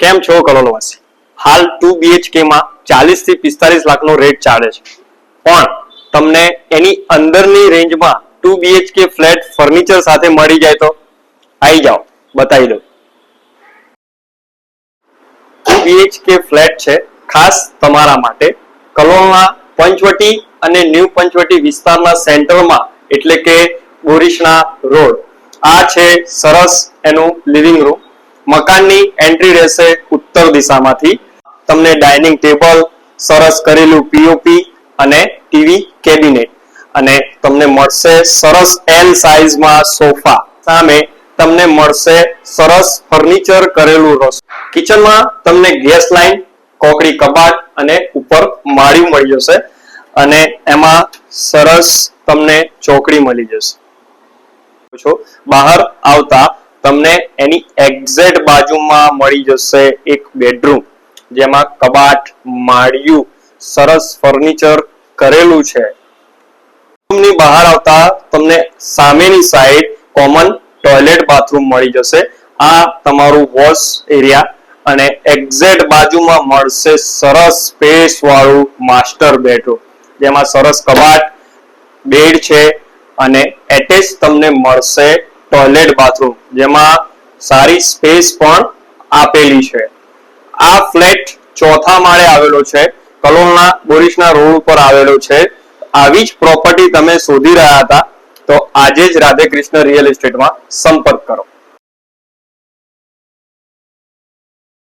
કેમ છો કલોલવાસી? હાલ ટુ બીએચકે માં ચાલીસથી પિસ્તાલીસ લાખનો રેટ ચાલે છે. પણ તમને એની અંદરની રેન્જમાં ટુ બીએચકે ફ્લેટ ફર્નિચર સાથે મળી જાય તો આવી જાઓ, બતાવી દઉં. ટુ બીએચકે ફ્લેટ છે, ખાસ તમારા માટે. કલોલના પંચવટી અને ન્યૂ પંચવટી વિસ્તારના સેન્ટરમાં, એટલે કે બોરીસના રોડ. આ છે સરસ એનું લિવિંગ રૂમ. મકાનની એન્ટ્રી રહેશે ઉત્તર દિશામાંથી. તમને ડાઇનિંગ ટેબલ સરસ કરેલું પીઓપી અને ટીવી કેબિનેટ અને તમને મળશે સરસ એલ સાઇઝમાં સોફા સામે તમને મળશે સરસ ફર્નિચર કરેલું રસ. કિચનમાં તમને ગેસ લાઇન કોકડી કબાટ અને ઉપર માળ્યું મળી જશે. અને એમાં સરસ તમને ચોકડી મળી જશે. બહાર આવતા તમને એની એક્ઝેક્ટ બાજુમાં મળી જશે એક બેડરૂમ જેમાં કબાટ, માળિયું, સરસ ફર્નિચર કરેલું છે. રૂમની બહાર આવતા તમને સામેની સાઈડ કોમન ટોયલેટ બાથરૂમ મળી જશે. આ તમારું વોશ એરિયા અને એક્ઝેક્ટ બાજુમાં મળશે સરસ સ્પેસ વાળું માસ્ટર બેડરૂમ જેમાં સરસ કબાટ બેડ છે અને એટેચ તમને મળશે ટોયલેટ બાથરૂમ જેમાં સારી સ્પેસ પણ આપેલી છે. આ ફ્લેટ ચોથા માળે આવેલો છે. કલોલના, બોરીસના રોડ ઉપર આવેલો છે. આવી જ પ્રોપર્ટી તમે શોધી રહ્યા હતા. તો આજે જ રાધે કૃષ્ણ રિયલ એસ્ટેટમાં સંપર્ક કરો.